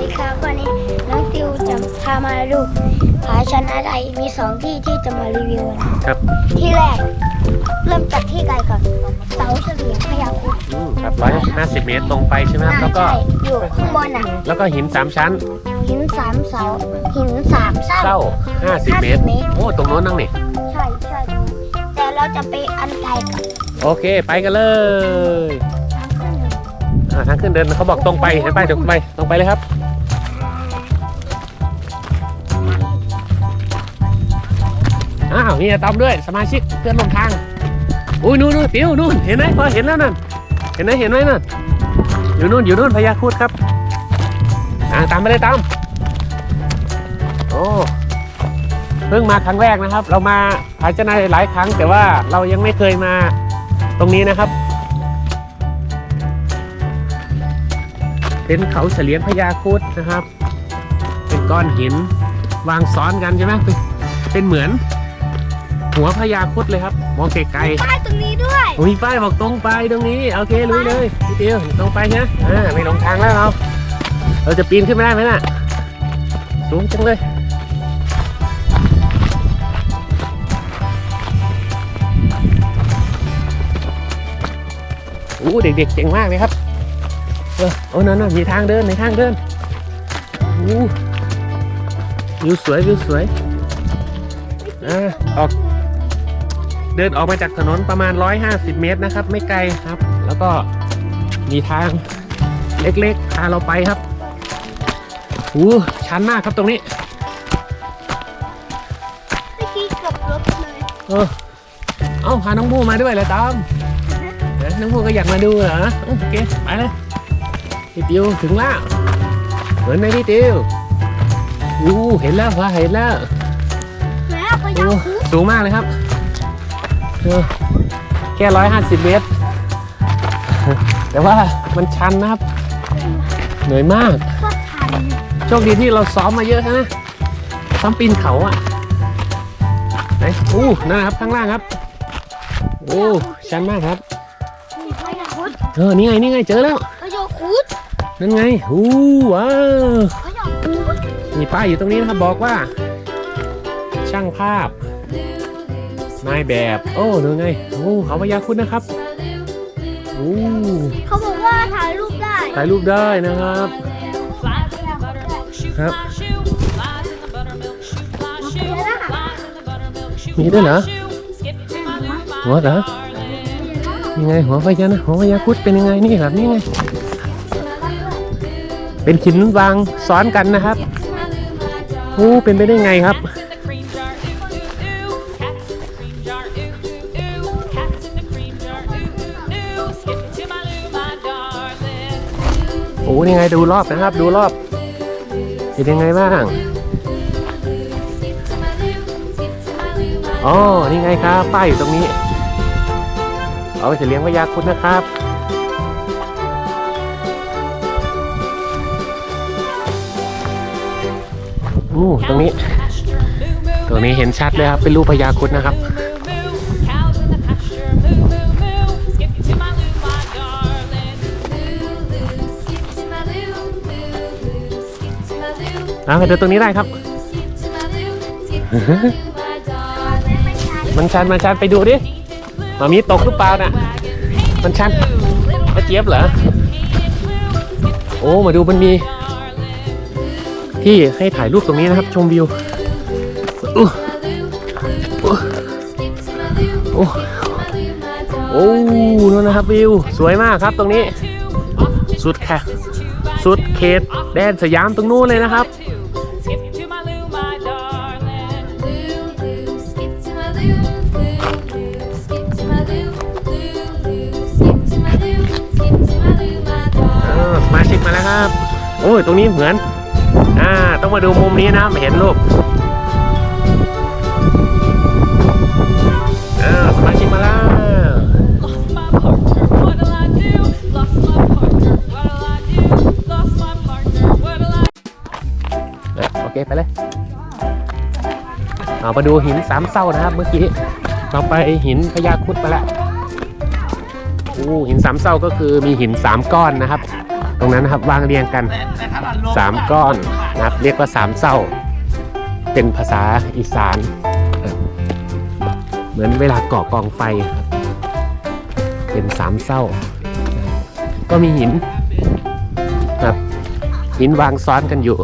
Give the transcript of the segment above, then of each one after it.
ดีครับวันนี้น้องติวจะพามาดูผาชนะใดมีสองที่ที่จะมารีวิวนะครับ ที่แรก เริ่มจากที่ไกลก่อนเสาเฉลียงพยาครุฑอืมครับร้อยห้าสิบเมตรตรงไปใช่ไหมครับแล้วก็ใช่อยู่ข้างบนอะ แล้วก็หินสามชั้น หินสามเสาหินสามเศร้าเศร้าห้าสิบเมตรเมตร โอ้ตรงโน้นนั่งนี่ใช่ใช่แต่เราจะไปอันไกลกับโอเคไปกันเลยทางขึ้นหนึ่งอ่าทางขึ้นเดินเขาบอกตรงไปเห็นไปตรงไปตรงไปเลยครับ อ้าวมีอะตอมด้วยสมาชิกเพื่อนร่วมทางอุ้ยนู่นนู่นติวนู่นเห็นไหมพอเห็นแล้วนั่นเห็นไหมเห็นไหมนั่นอยู่นู่นอยู่นู่นพญาครุดครับอ่าตามไปเลยตามโอ้เพิ่งมาครั้งแรกนะครับ เรามาภายในหลายครั้ง แต่ว่าเรายังไม่เคยมาตรงนี้นะครับ เป็นเขาเฉลียงพญาครุดนะครับ เป็นก้อนหินวางซ้อนกันใช่ไหมเป็นเหมือน หัวพญาครุดเลยครับมองไกลป้ายตรงนี้ด้วยๆมีป้ายบอกตรงไปตรงนี้โอเคลุยเลยพี่เตียวตรงไปนะอ่าไม่หลงทางแล้วเราเราจะปีนขึ้นไม่ได้ไหมน่ะสูงจังเลยโอ้เด็กๆเก่งมากเลยครับเออโอ้นั่นน่ะมีทางเดินมีทางเดินโอ้วิวสวยวิวสวยอ่าออก เดินออกมาจากถนนประมาณ 150 เมตรนะครับ ไม่ไกลครับ แล้วก็มีทางเล็กๆพาเราไปครับโอ้ชันมากครับตรงนี้เมื่อกี้เกือบรถเลยเออเอ้าพาน้องบูมาด้วยเหรอตามเอ๊ะน้องบูก็อยากมาดูเหรอโอเคไปเลยพี่ติวถึงแล้วเห็นไหมพี่ติวอู้เห็นแล้วพาเห็นแล้วแม่พยาโอ้ครุฑสูงมากเลยครับเออ แค่ร้อยห้าสิบเมตร แต่ว่ามันชันนะครับ เหนื่อยมาก ก็ทันโชคดีที่เราซ้อมมาเยอะนะซ้อมปีนเขาอะไหนอู้นั่นนะครับข้างล่างครับ โอ้ชันมากครับ มีพยาครุฑเออ นี่ไง นี่ไง เจอแล้ว พยาครุฑนั่นไงอู้ว้าว พยาครุฑมีป้ายอยู่ตรงนี้นะครับบอกว่า ช่างภาพ นายแบบ โอ้ดูไง โอ้เขาพยาคุณนะครับโอ้เขาบอกว่าถ่ายรูปได้ถ่ายรูปได้นะครับ ครับมีด้วยเหรอหัวเหรอยังไงหัวพญานะหัวพญาครุดเป็นยังไงนี่ครับนี่ไง เป็นหินวางซ้อนกันนะครับโอ้เป็นไปได้ไงครับ อ้นี่ไงดูรอบนะครับ ดูรอบเป็นยังไงบ้างอ๋อนี่ไงครับ ป้ายอยู่ตรงนี้ เอาไปเลี้ยงพญาคุดนะครับอู้ตรงนี้ ตรงนี้เห็นชัดเลยครับ เป็นรูปพญาคุดนะครับ อ่าไปเดินตรงนี้ได้ครับ มันชันมันชันไปดูดิมามีตกหรือเปล่าน่ะ มันชันกระเจี๊ยบเหรอ โอ้ มาดูมันมี ที่ให้ถ่ายรูปตรงนี้นะครับ ชมวิวอู้อู้โอ้โอ้นู่นนะครับวิว สวยมากครับตรงนี้ สุดแค่สุดเขตแดนสยามตรงนู้นเลยนะครับ มาชิกมาแล้วครับ โอ้ยตรงนี้เหมือน อ่า ต้องมาดูมุมนี้นะไม่เห็นรูปเออสมาชิกมาแล้วเออโอเค ไปเลยเอามาดูหินสามเศร้านะครับ เมื่อกี้เราไปหินพญาครุดไปแล้วโอ้หินสามเศร้าก็คือมีหินสามก้อนนะครับ ตรงนั้นนะครับวางเรียงกันสามก้อนนะครับ เรียกว่าสามเศร้า เป็นภาษาอีสาน เหมือนเวลาก่อกองไฟครับเป็นสามเศร้า ก็มีหินครับหินวางซ้อนกันอยู่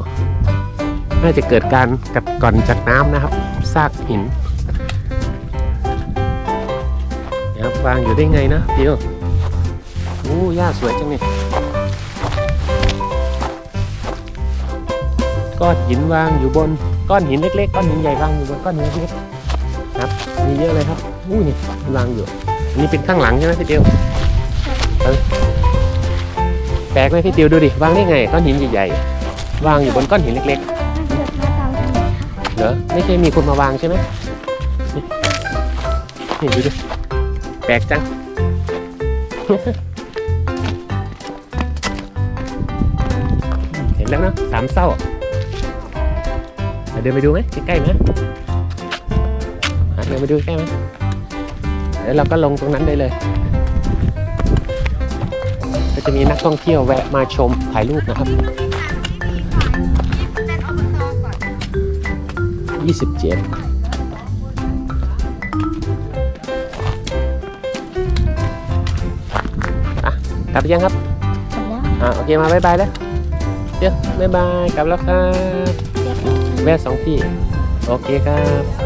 น่าจะเกิดการกัดก่อนจากน้ำนะครับซากหินนะครับวางอยู่ได้ไงนะเดียวโอ้หญ้าสวยจังนี่ ก้อนหินวางอยู่บนก้อนหินเล็กๆก้อนหินใหญ่วางอยู่บนก้อนหินเล็กๆครับ มีเยอะเลยครับอู้นี่วางอยู่อันนี้เป็นข้างหลังใช่ไหมพี่เดียวแปลกไหมพี่เดียวดูดิวางได้ไงก้อนหินใหญ่ๆวางอยู่บนก้อนหินเล็กๆเหรอไม่ใช่มีคนมาวางใช่ไหมนี่ดูดิแปลกจังเห็นแล้วนะสามเศร้า เดินไปดูไหมใกล้ๆไหมอะเดินไปดูใกล้ไหมแล้วเราก็ลงตรงนั้นได้เลย ก็จะมีนักท่องเที่ยวแวะมาชมถ่ายรูปนะครับ 27อะกลับยังครับจบแล้ว อะโอเค มาบายบายแล้วเดี๋ยวบายบาย กลับแล้วครับเดี๋ยว แวะสองที่ โอเคครับ